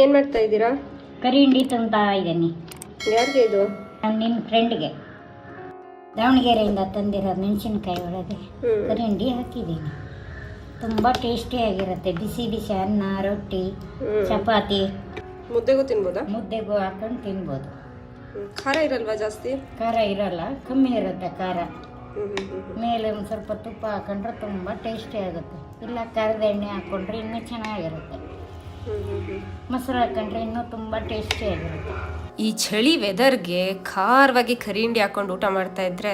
ಏನು ಮಾಡ್ತಾ ಇದ್ದೀರಾ? ಕರಿ ಹಿಂಡಿ ತುಂಬ್ತಾ ಇದ್ದೀನಿ. ಯಾರಿಗೆ ಇದು? ನಿನ್ನ ಫ್ರೆಂಡ್ಗೆ. ದಾವಣಗೆರೆಯಿಂದ ತಂದಿರೋ ಮೆಣಸಿನ್ಕಾಯಿ ಒಳಗೆ. ಕರಿ ಹಿಂಡಿ ಹಾಕಿದ್ದೀನಿ. ತುಂಬ ಟೇಸ್ಟಿಯಾಗಿರುತ್ತೆ ಬಿಸಿ ಬಿಸಿ ಅನ್ನ ರೊಟ್ಟಿ ಚಪಾತಿ. ಮುದ್ದೆಗೂ ತಿನ್ಬೋದಾ? ಮುದ್ದೆಗೂ ಹಾಕೊಂಡು ತಿನ್ಬೋದು. ಖಾರ ಇರಲ್ವಾ ಜಾಸ್ತಿ? ಖಾರ ಇರಲ್ಲ ಕಮ್ಮಿ ಇರುತ್ತೆ ಖಾರ. ಮೇಲೆ ಒಂದು ಸ್ವಲ್ಪ ತುಪ್ಪ ಹಾಕೊಂಡ್ರೆ ತುಂಬ ಟೇಸ್ಟಿ ಆಗುತ್ತೆ. ಇಲ್ಲ ಖಾರದ ಎಣ್ಣೆ ಹಾಕೊಂಡ್ರೆ ಇನ್ನೂ ಚೆನ್ನಾಗಿರುತ್ತೆ. ಮೊಸರು ಹಾಕೊಂಡ್ರೆ ಇನ್ನೂ ತುಂಬ ಟೇಸ್ಟಿಯಾಗಿರುತ್ತೆ ಈ ಚಳಿ ವೆದರ್ಗೆ ಖಾರವಾಗಿ ಕರಿಂಡಿ ಹಾಕೊಂಡು ಊಟ ಮಾಡ್ತಾ ಇದ್ರೆ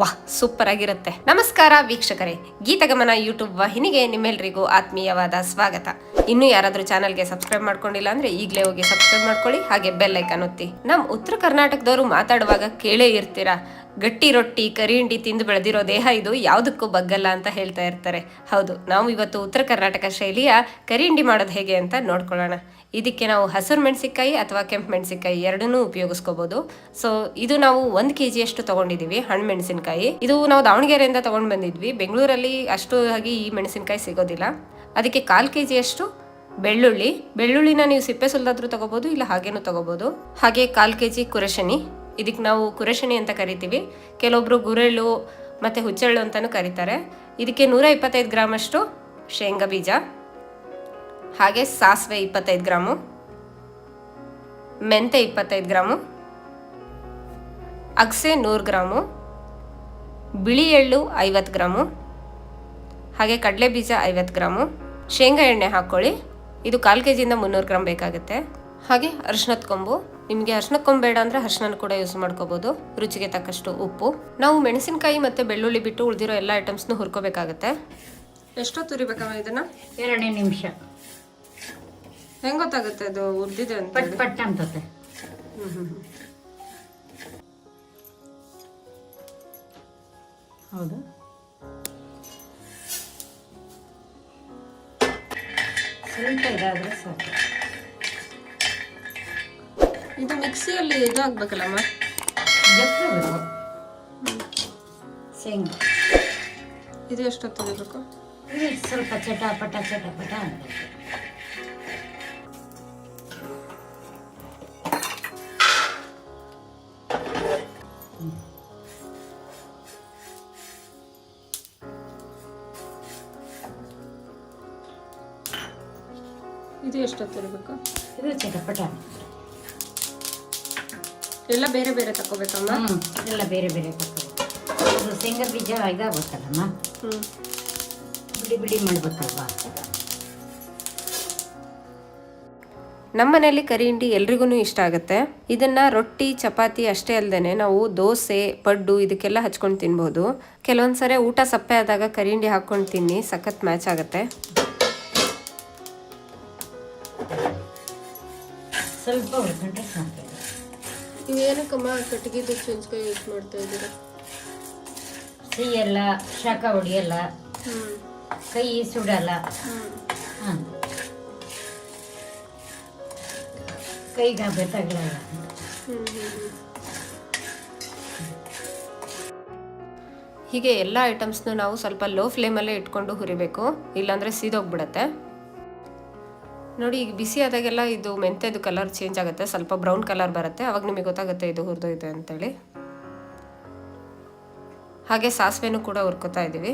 ವಾಹ್ ಸೂಪರ್ ಆಗಿರುತ್ತೆ. ನಮಸ್ಕಾರ ವೀಕ್ಷಕರೇ. ಗೀತಗಮನ ಯೂಟ್ಯೂಬ್ ವಾಹಿನಿಗೆ ನಿಮ್ಮೆಲ್ಲರಿಗೂ ಆತ್ಮೀಯವಾದ ಸ್ವಾಗತ. ಇನ್ನು ಯಾರಾದರೂ ಚಾನಲ್ಗೆ ಸಬ್ಸ್ಕ್ರೈಬ್ ಮಾಡ್ಕೊಂಡಿಲ್ಲ ಅಂದ್ರೆ ಈಗಲೇ ಹೋಗಿ ಸಬ್ಸ್ಕ್ರೈಬ್ ಮಾಡ್ಕೊಳ್ಳಿ, ಹಾಗೆ ಬೆಲ್ ಐಕಾನ್ ಒತ್ತಿ. ನಮ್ಮ ಉತ್ತರ ಕರ್ನಾಟಕದವರು ಮಾತಾಡುವಾಗ ಕೇಳೇ ಇರ್ತೀರಾ? ಗಟ್ಟಿ ರೊಟ್ಟಿ ಕರಿಂಡಿ ತಿಂದು ಬೆಳೆದಿರೋ ದೇಹ ಇದು ಯಾವುದಕ್ಕೂ ಬಗ್ಗಲ್ಲ ಅಂತ ಹೇಳ್ತಾ ಇರ್ತಾರೆ. ಹೌದು, ನಾವು ಇವತ್ತು ಉತ್ತರ ಕರ್ನಾಟಕ ಶೈಲಿಯ ಕರಿಂಡಿ ಮಾಡೋದು ಹೇಗೆ ಅಂತ ನೋಡ್ಕೊಳ್ಳೋಣ. ಇದಕ್ಕೆ ನಾವು ಹಸಿರು ಮೆಣಸಿಕಾಯಿ ಅಥವಾ ಕೆಂಪು ಮೆಣಸಿಕಾಯಿ ಎರಡನ್ನೂ ಉಪಯೋಗಿಸ್ಕೋಬಹುದು ಸೊ ಇದು ನಾವು ಒಂದು ಕೆ ಜಿಯಷ್ಟು ತೊಗೊಂಡಿದ್ದೀವಿ ಹಣ್ಣು ಮೆಣಸಿನಕಾಯಿ. ಇದು ನಾವು ದಾವಣಗೆರೆಯಿಂದ ತಗೊಂಡು ಬಂದಿದ್ವಿ. ಬೆಂಗಳೂರಲ್ಲಿ ಅಷ್ಟು ಆಗಿ ಈ ಮೆಣಸಿನಕಾಯಿ ಸಿಗೋದಿಲ್ಲ. ಅದಕ್ಕೆ ಕಾಲು ಕೆ ಜಿಯಷ್ಟು ಬೆಳ್ಳುಳ್ಳಿ. ಬೆಳ್ಳುಳ್ಳಿನ ನೀವು ಸಿಪ್ಪೆ ಸುಲ್ದಾದ್ರೂ ತಗೋಬಹುದು ಇಲ್ಲ ಹಾಗೇನೂ ತಗೋಬಹುದು ಹಾಗೆ ಕಾಲು ಕೆ ಜಿ ಕುರಶನಿ. ಇದಕ್ಕೆ ನಾವು ಕುರಶಣಿ ಅಂತ ಕರಿತೀವಿ. ಕೆಲವೊಬ್ಬರು ಗುರೆಳ್ಳು ಮತ್ತು ಹುಚ್ಚೆಳ್ಳು ಅಂತಲೂ ಕರೀತಾರೆ. ಇದಕ್ಕೆ ನೂರ ಇಪ್ಪತ್ತೈದು ಗ್ರಾಮಷ್ಟು ಶೇಂಗಾ ಬೀಜ, ಹಾಗೆ ಸಾಸಿವೆ ಇಪ್ಪತ್ತೈದು ಗ್ರಾಮು ಮೆಂತೆ ಇಪ್ಪತ್ತೈದು ಗ್ರಾಮು, ಅಗಸೆ ನೂರು ಗ್ರಾಮು, ಬಿಳಿ ಎಳ್ಳು ಐವತ್ತು ಗ್ರಾಮು, ಹಾಗೆ ಕಡಲೆ ಬೀಜ ಐವತ್ತು ಗ್ರಾಮು. ಶೇಂಗಾ ಎಣ್ಣೆ ಹಾಕ್ಕೊಳ್ಳಿ. ಇದು ಕಾಲು ಕೆ ಜಿಯಿಂದ ಮುನ್ನೂರು ಗ್ರಾಮ್ ಬೇಕಾಗುತ್ತೆ. ಹಾಗೆ ಅರಿಶಿನದ ಕೊಂಬು ನಿಮಗೆ ಅರಿಶಿನದ ಕೊಂಬೇಡ ಬೇಡ ಅಂದರೆ ಅರಿಶಿನ ಕೂಡ ಯೂಸ್ ಮಾಡ್ಕೋಬೋದು. ರುಚಿಗೆ ತಕ್ಕಷ್ಟು ಉಪ್ಪು. ನಾವು ಮೆಣಸಿನಕಾಯಿ ಮತ್ತು ಬೆಳ್ಳುಳ್ಳಿ ಬಿಟ್ಟು ಉಳಿದಿರೋ ಎಲ್ಲ ಐಟಮ್ಸ್ನು ಹುರ್ಕೋಬೇಕಾಗತ್ತೆ. ಎಷ್ಟೊತ್ತು ಉರಿಬೇಕಮ್ಮ ಇದನ್ನ? ಎರಡನೇ ನಿಮಿಷ. ಹೆಂಗ್ ಗೊತ್ತಾಗುತ್ತೆ ಅದು ಉದ್ದಿದೆ ಅಂತ ಪಟ್ ಪಟ್ ಅಂತತೆ. ಹೌದು? ಸ್ವಲ್ಪ ಇದಾದರೆ ಸಾಕು. ಇದು ಮಿಕ್ಸಿಯಲ್ಲಿ ಇದು ಜಪ್ಪಬೇಕು ಶೇಂಗಾ ಇದು ಎಷ್ಟೊತ್ತು ಉರಿಬೇಕು ಇದು ಸ್ವಲ್ಪ ಚಟಾಪಟ ಚಟಾಪಟ ಅಂತ ಇದು ಎಷ್ಟೊತ್ತು ಉರಿಬೇಕು ಇದು ಚಟಪಟ ಎಲ್ಲ ಬೇರೆ ಬೇರೆ ತಗೋಬೇಕಮ್ಮ? ಹ್ಞೂ ಎಲ್ಲ ಬೇರೆ ಬೇರೆ ತಕೋಬೇಕು ಅದು ಶೇಂಗಾ ಬೀಜ ಇದಾಗುತ್ತಲ್ಲಮ್ಮ? ಹ್ಮ್. ಬಿಡಿ ಬಿಡಿ ಮಾಡ್ಬೇಕಲ್ವಾ? ನಮ್ಮನೇಲಿ ಕರಿ ಹಿಂಡಿ ಎಲ್ರಿಗೂ ಇಷ್ಟ ಆಗುತ್ತೆ. ಇದನ್ನ ರೊಟ್ಟಿ ಚಪಾತಿ ಅಷ್ಟೇ ಅಲ್ಲದೆ ನಾವು ದೋಸೆ ಪಡ್ಡು ಇದಕ್ಕೆಲ್ಲ ಹಚ್ಕೊಂಡು ತಿನ್ಬೋದು. ಕೆಲವೊಂದ್ಸರಿ ಊಟ ಸಪ್ಪೆ ಆದಾಗ ಕರಿ ಹಿಂಡಿ ಹಾಕೊಂಡು ತಿನ್ನಿ ಸಖತ್ ಮ್ಯಾಚ್ ಆಗುತ್ತೆ. ಸ್ವಲ್ಪ ಇವೇನಕ್ಕಮ್ಮ ಕಟ್ಟಿಗೆದು ಚುಂಚ್ಕಾಯಿ ಯೂಸ್ ಮಾಡ್ತಾ ಇದ್ದೀರಾ? ಸಿಹಿಯಲ್ಲ ಶಾಖ ಹೊಡಿಯಲ್ಲ. ಹ್ಞೂ ಕೈ ಸುಡಲ್ಲ. ಹಾಂ ಕೈಗೆ ಬೆತ್ತಾಗಲ್ಲ ಹ್ಮ್ ಹ್ಞೂ ಹ್ಞೂ ಹೀಗೆ ಎಲ್ಲ ಐಟಮ್ಸ್ನು ನಾವು ಸ್ವಲ್ಪ ಲೋ ಫ್ಲೇಮಲ್ಲೇ ಇಟ್ಕೊಂಡು ಹುರಿಬೇಕು. ಇಲ್ಲಾಂದರೆ ಸೀದೋಗ್ಬಿಡತ್ತೆ. ನೋಡಿ, ಈಗ ಬಿಸಿ ಆದಾಗೆಲ್ಲ ಇದು ಮೆಂತೆದು ಕಲರ್ ಚೇಂಜ್ ಆಗುತ್ತೆ. ಸ್ವಲ್ಪ ಬ್ರೌನ್ ಕಲರ್ ಬರುತ್ತೆ. ಅವಾಗ ನಿಮಗೆ ಗೊತ್ತಾಗುತ್ತೆ ಇದು ಹುರಿದೋಯ್ತು ಅಂತೇಳಿ. ಹಾಗೆ ಸಾಸಿವೆನೂ ಕೂಡ ಹುರ್ಕೋತಾ ಇದ್ದೀವಿ.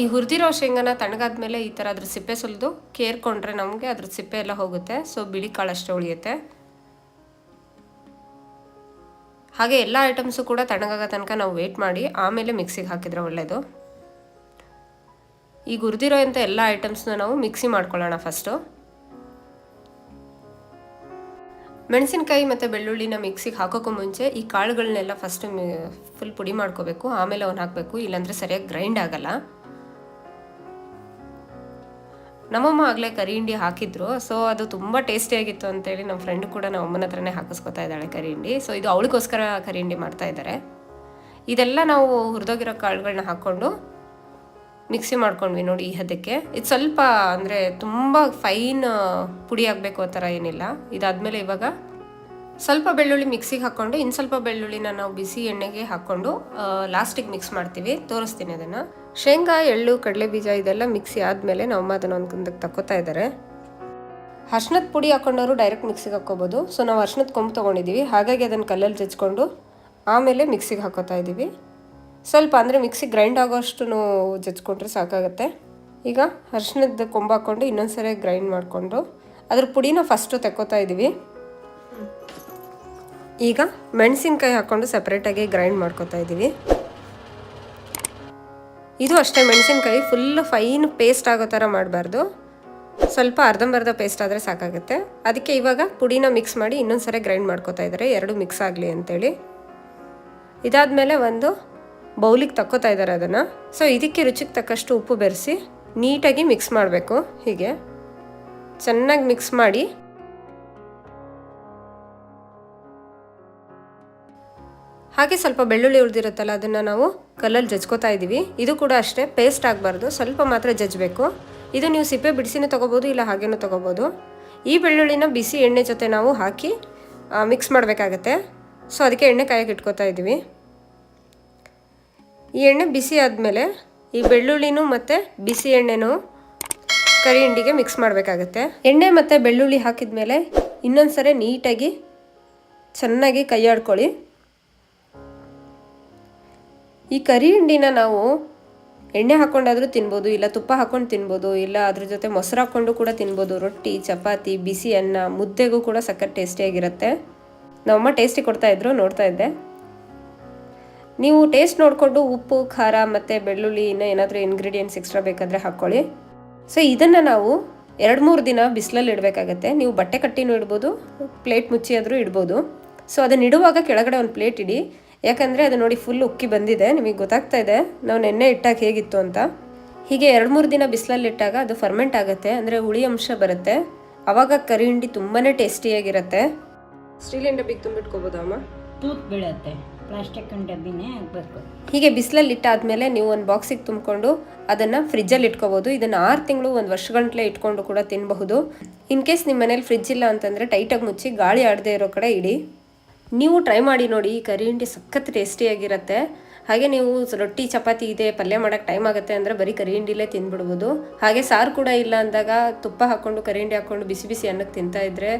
ಈ ಹುರಿದಿರೋ ಶೇಂಗಾನ ತಣ್ಣಗಾದ್ಮೇಲೆ ಈ ಥರ ಅದ್ರ ಸಿಪ್ಪೆ ಸುಲಿದು ಕೇರ್ಕೊಂಡ್ರೆ ನಮಗೆ ಅದ್ರ ಸಿಪ್ಪೆ ಎಲ್ಲ ಹೋಗುತ್ತೆ. ಸೊ ಬಿಳಿ ಕಾಳು ಅಷ್ಟೇ ಉಳಿಯುತ್ತೆ. ಹಾಗೆ ಎಲ್ಲ ಐಟಮ್ಸು ಕೂಡ ತಣ್ಣಗಾಗೋ ತನಕ ನಾವು ವೇಟ್ ಮಾಡಿ, ಆಮೇಲೆ ಮಿಕ್ಸಿಗೆ ಹಾಕಿದ್ರೆ ಒಳ್ಳೆಯದು ಈಗ ಹುರಿದಿರೋ ಅಂಥ ಎಲ್ಲ ಐಟಮ್ಸ್ನ ನಾವು ಮಿಕ್ಸಿ ಮಾಡ್ಕೊಳ್ಳೋಣ ಫಸ್ಟು ಮೆಣಸಿನಕಾಯಿ ಮತ್ತು ಬೆಳ್ಳುಳ್ಳಿನ ಮಿಕ್ಸಿಗೆ ಹಾಕೋಕ್ಕೂ ಮುಂಚೆ ಈ ಕಾಳುಗಳನ್ನೆಲ್ಲ ಫಸ್ಟು ಫುಲ್ ಪುಡಿ ಮಾಡ್ಕೋಬೇಕು, ಆಮೇಲೆ ಅವನ್ನ ಹಾಕಬೇಕು, ಇಲ್ಲಾಂದರೆ ಸರಿಯಾಗಿ ಗ್ರೈಂಡ್ ಆಗಲ್ಲ. ನಮ್ಮಮ್ಮ ಆಗಲೇ ಕರಿ ಹಿಂಡಿ ಹಾಕಿದ್ರು. ಸೊ ಅದು ತುಂಬ ಟೇಸ್ಟಿಯಾಗಿತ್ತು ಅಂತೇಳಿ ನಮ್ಮ ಫ್ರೆಂಡ್ ಕೂಡ ನಮ್ಮ ಅಮ್ಮನ ಹತ್ರನೇ ಹಾಕಿಸ್ಕೊತಾ ಇದ್ದಾಳೆ ಕರಿ ಹಿಂಡಿ. ಸೊ ಇದು ಅವಳಿಗೋಸ್ಕರ ಕರಿ ಹಿಂಡಿ ಮಾಡ್ತಾ ಇದ್ದಾರೆ ಇದೆಲ್ಲ ನಾವು ಹುರಿದೋಗಿರೋ ಕಾಳುಗಳನ್ನ ಹಾಕ್ಕೊಂಡು ಮಿಕ್ಸಿ ಮಾಡ್ಕೊಂಡ್ವಿ ನೋಡಿ ಈ ಹದಕ್ಕೆ. ಇದು ಸ್ವಲ್ಪ ಅಂದರೆ ತುಂಬ ಫೈನ್ ಪುಡಿ ಆಗಬೇಕು ಆ ಥರ ಏನಿಲ್ಲ. ಇದಾದಮೇಲೆ ಇವಾಗ ಸ್ವಲ್ಪ ಬೆಳ್ಳುಳ್ಳಿ ಮಿಕ್ಸಿಗೆ ಹಾಕ್ಕೊಂಡು ಇನ್ನು ಸ್ವಲ್ಪ ಬೆಳ್ಳುಳ್ಳಿನ ನಾವು ಬಿಸಿ ಎಣ್ಣೆಗೆ ಹಾಕ್ಕೊಂಡು ಲಾಸ್ಟಿಗೆ ಮಿಕ್ಸ್ ಮಾಡ್ತೀವಿ. ತೋರಿಸ್ತೀನಿ ಅದನ್ನು. ಶೇಂಗಾ, ಎಳ್ಳು ಕಡಲೆ ಬೀಜ ಇದೆಲ್ಲ ಮಿಕ್ಸಿ ಆದಮೇಲೆ ನಮ್ಮ ಅದನ್ನು ಒಂದು ತಕ್ಕೋತಾ ಇದ್ದಾರೆ ಅರ್ಶನದ ಪುಡಿ ಹಾಕೊಂಡವರು ಡೈರೆಕ್ಟ್ ಮಿಕ್ಸಿಗೆ ಹಾಕ್ಕೋಬೋದು. ಸೊ ನಾವು ಅರ್ಶಿನದ ಕೊಂಬು ತೊಗೊಂಡಿದ್ದೀವಿ ಹಾಗಾಗಿ ಅದನ್ನು ಕಲ್ಲಲ್ಲಿ ಜಜ್ಕೊಂಡು ಆಮೇಲೆ ಮಿಕ್ಸಿಗೆ ಹಾಕೋತಾ ಇದ್ದೀವಿ ಸ್ವಲ್ಪ ಅಂದರೆ ಮಿಕ್ಸಿ ಗ್ರೈಂಡ್ ಆಗೋಷ್ಟು ಜಜ್ಕೊಂಡ್ರೆ ಸಾಕಾಗುತ್ತೆ. ಈಗ ಅರ್ಶನದ ಕೊಂಬು ಹಾಕ್ಕೊಂಡು ಇನ್ನೊಂದ್ಸರಿ ಗ್ರೈಂಡ್ ಮಾಡಿಕೊಂಡು, ಅದ್ರ ಪುಡಿನ ಫಸ್ಟು ತೆಕ್ಕೋತಾ ಇದ್ದೀವಿ ಈಗ ಮೆಣಸಿನ್ಕಾಯಿ ಹಾಕ್ಕೊಂಡು ಸಪ್ರೇಟಾಗಿ ಗ್ರೈಂಡ್ ಮಾಡ್ಕೊತಾ ಇದ್ದೀವಿ. ಇದು ಅಷ್ಟೇ ಮೆಣಸಿನ್ಕಾಯಿ ಫುಲ್ ಫೈನ್ ಪೇಸ್ಟ್ ಆಗೋ ಥರ ಮಾಡಬಾರ್ದು. ಸ್ವಲ್ಪ ಅರ್ಧಂಬರ್ಧ ಪೇಸ್ಟ್ ಆದರೆ ಸಾಕಾಗುತ್ತೆ. ಅದಕ್ಕೆ ಇವಾಗ ಪುಡಿನ ಮಿಕ್ಸ್ ಮಾಡಿ ಇನ್ನೊಂದ್ಸರಿ ಗ್ರೈಂಡ್ ಮಾಡ್ಕೊತಾ ಇದ್ದಾರೆ. ಎರಡು ಮಿಕ್ಸ್ ಆಗಲಿ ಅಂತೇಳಿ. ಇದಾದಮೇಲೆ ಒಂದು ಬೌಲಿಗೆ ತಕ್ಕೋತಾ ಇದ್ದಾರೆ ಅದನ್ನು. ಸೊ ಇದಕ್ಕೆ ರುಚಿಗೆ ತಕ್ಕಷ್ಟು ಉಪ್ಪು ಬೆರೆಸಿ ನೀಟಾಗಿ ಮಿಕ್ಸ್ ಮಾಡಬೇಕು. ಹೀಗೆ. ಚೆನ್ನಾಗಿ ಮಿಕ್ಸ್ ಮಾಡಿ ಹಾಗೆ ಸ್ವಲ್ಪ ಬೆಳ್ಳುಳ್ಳಿ ಉಳಿದಿರುತ್ತಲ್ಲ ಅದನ್ನು ನಾವು ಕಲ್ಲಲ್ಲಿ ಜಜ್ಕೋತಾ ಇದ್ದೀವಿ ಇದು ಕೂಡ ಅಷ್ಟೇ ಪೇಸ್ಟ್ ಆಗಬಾರ್ದು, ಸ್ವಲ್ಪ ಮಾತ್ರ ಜಜ್ಜಬೇಕು ಇದು ನೀವು ಸಿಪ್ಪೆ ಬಿಡಿಸಿನೂ ತೊಗೋಬೋದು, ಇಲ್ಲ ಹಾಗೇನೂ ತೊಗೋಬೋದು. ಈ ಬೆಳ್ಳುಳ್ಳಿನ ಬಿಸಿ ಎಣ್ಣೆ ಜೊತೆ ನಾವು ಹಾಕಿ ಮಿಕ್ಸ್ ಮಾಡಬೇಕಾಗತ್ತೆ. ಸೊ ಅದಕ್ಕೆ ಎಣ್ಣೆ ಕಾಯಕ್ಕೆ ಇಟ್ಕೋತಾ ಇದ್ದೀವಿ ಈ ಎಣ್ಣೆ ಬಿಸಿ ಆದಮೇಲೆ, ಈ ಬೆಳ್ಳುಳ್ಳಿನೂ ಮತ್ತು ಬಿಸಿ ಎಣ್ಣೆನೂ ಕರಿ ಹಿಂಡಿಗೆ ಮಿಕ್ಸ್ ಮಾಡಬೇಕಾಗತ್ತೆ. ಎಣ್ಣೆ ಮತ್ತು ಬೆಳ್ಳುಳ್ಳಿ ಹಾಕಿದ ಮೇಲೆ ಇನ್ನೊಂದು ಸರಿ ನೀಟಾಗಿ ಚೆನ್ನಾಗಿ ಕೈಯಾಡ್ಕೊಳ್ಳಿ ಈ ಕರಿ ಹಿಂಡಿನ ನಾವು ಎಣ್ಣೆ ಹಾಕ್ಕೊಂಡಾದರೂ ತಿನ್ಬೋದು, ಇಲ್ಲ ತುಪ್ಪ ಹಾಕೊಂಡು ತಿನ್ಬೋದು, ಇಲ್ಲ ಅದ್ರ ಜೊತೆ ಮೊಸರು ಹಾಕ್ಕೊಂಡು ಕೂಡ ತಿನ್ಬೋದು, ರೊಟ್ಟಿ, ಚಪಾತಿ, ಬಿಸಿ ಅನ್ನ, ಮುದ್ದೆಗೂ ಕೂಡ ಸಖತ್ ಟೇಸ್ಟಿಯಾಗಿರುತ್ತೆ ನಮ್ಮಮ್ಮ ಟೇಸ್ಟಿ ಕೊಡ್ತಾ ಇದ್ರು, ನೋಡ್ತಾ ಇದ್ದೆ. ನೀವು ಟೇಸ್ಟ್ ನೋಡಿಕೊಂಡು ಉಪ್ಪು, ಖಾರ ಮತ್ತು ಬೆಳ್ಳುಳ್ಳಿ ಇನ್ನೂ ಏನಾದರೂ ಇಂಗ್ರೀಡಿಯೆಂಟ್ಸ್ ಎಕ್ಸ್ಟ್ರಾ ಬೇಕಾದರೆ ಹಾಕ್ಕೊಳ್ಳಿ. ಸೊ ಇದನ್ನು ನಾವು ಎರಡು ಮೂರು ದಿನ ಬಿಸಿಲಲ್ಲಿ ಇಡಬೇಕಾಗತ್ತೆ. ನೀವು ಬಟ್ಟೆ ಕಟ್ಟಿನೂ ಇಡ್ಬೋದು ಪ್ಲೇಟ್ ಮುಚ್ಚಿ ಆದರೂ ಇಡ್ಬೋದು. ಸೊ ಅದನ್ನ ಇಡುವಾಗ ಕೆಳಗಡೆ ಒಂದು ಪ್ಲೇಟ್ ಇಡಿ. ಯಾಕಂದರೆ ಅದು ನೋಡಿ ಫುಲ್ ಉಕ್ಕಿ ಬಂದಿದೆ ನಿಮಗೆ ಗೊತ್ತಾಗ್ತಾ ಇದೆ. ನಾವು ನೆನ್ನೆ ಇಟ್ಟಾಗ ಹೇಗಿತ್ತು ಅಂತ. ಹೀಗೆ ಎರಡು ಮೂರು ದಿನ ಬಿಸಿಲಲ್ಲಿ ಇಟ್ಟಾಗ ಅದು ಫರ್ಮೆಂಟ್ ಆಗುತ್ತೆ ಅಂದರೆ ಹುಳಿ ಅಂಶ ಬರುತ್ತೆ. ಆವಾಗ ಕರಿ ಹಿಂಡಿ ತುಂಬಾ ಟೇಸ್ಟಿಯಾಗಿರುತ್ತೆ ಸ್ಟೀಲಿನ ಡಬ್ಬಿಗೆ ತುಂಬಿಟ್ಕೋಬೋದಾ ಅಮ್ಮ? ತೂತ್ ಬೀಳುತ್ತೆ ಪ್ಲಾಸ್ಟಿಕ್ ಡಬ್ಬಿನೇ ಆಗಬೇಕು. ಹೀಗೆ ಬಿಸಿಲಲ್ಲಿ ಇಟ್ಟಾದ್ಮೇಲೆ ನೀವು ಒಂದು ಬಾಕ್ಸಿಗೆ ತುಂಬಿಕೊಂಡು ಅದನ್ನು ಫ್ರಿಜ್ಜಲ್ಲಿ ಇಟ್ಕೋಬೋದು. ಇದನ್ನು ಆರು ತಿಂಗಳು ಒಂದು ವರ್ಷಗಂಟ್ಲೆ ಇಟ್ಕೊಂಡು ಕೂಡ ತಿನ್ನಬಹುದು ಇನ್ ಕೇಸ್ ನಿಮ್ಮ ಮನೇಲಿ ಫ್ರಿಜ್ ಇಲ್ಲ ಅಂತಂದರೆ ಟೈಟಾಗಿ ಮುಚ್ಚಿ ಗಾಳಿ ಆಡದೇ ಇರೋ ಕಡೆ ಇಡಿ. ನೀವು ಟ್ರೈ ಮಾಡಿ ನೋಡಿ, ಈ ಕರಿ ಹಿಂಡಿ ಸಖತ್ ಟೇಸ್ಟಿಯಾಗಿರುತ್ತೆ ಹಾಗೆ ನೀವು ರೊಟ್ಟಿ, ಚಪಾತಿ ಇದೆ, ಪಲ್ಯ ಮಾಡೋಕ್ಕೆ ಟೈಮ್ ಆಗುತ್ತೆ ಅಂದರೆ ಬರೀ ಕರಿ ಹಿಂಡಿಲೇ ತಿಂದ್ಬಿಡ್ಬೋದು ಹಾಗೆ ಸಾರು ಕೂಡ ಇಲ್ಲ ಅಂದಾಗ ತುಪ್ಪ ಹಾಕ್ಕೊಂಡು ಕರಿ ಹಿಂಡಿ ಹಾಕ್ಕೊಂಡು ಬಿಸಿ ಬಿಸಿ ಅನ್ನಕ್ಕೆ ತಿಂತಾ ಇದ್ರೆ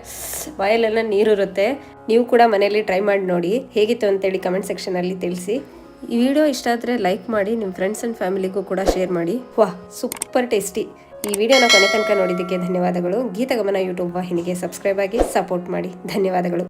ನೀರು ನೀರಿರುತ್ತೆ. ನೀವು ಕೂಡ ಮನೆಯಲ್ಲಿ ಟ್ರೈ ಮಾಡಿ ನೋಡಿ, ಹೇಗಿತ್ತು ಅಂತೇಳಿ ಕಮೆಂಟ್ ಸೆಕ್ಷನಲ್ಲಿ ತಿಳಿಸಿ. ಈ ವಿಡಿಯೋ ಇಷ್ಟ ಆದರೆ ಲೈಕ್ ಮಾಡಿ ನಿಮ್ಮ ಫ್ರೆಂಡ್ಸ್ ಆ್ಯಂಡ್ ಫ್ಯಾಮಿಲಿಗೂ ಕೂಡ ಶೇರ್ ಮಾಡಿ. ವಾಹ್ ಸೂಪರ್ ಟೇಸ್ಟಿ ಈ ವಿಡಿಯೋನ ಕೊನೆ ತನಕ ನೋಡಿದ್ದಕ್ಕೆ ಧನ್ಯವಾದಗಳು. ಗೀತಗಮನ ಯೂಟ್ಯೂಬ್ ವಾಹಿನಿಗೆ ಸಬ್ಸ್ಕ್ರೈಬ್ ಆಗಿ ಸಪೋರ್ಟ್ ಮಾಡಿ. ಧನ್ಯವಾದಗಳು.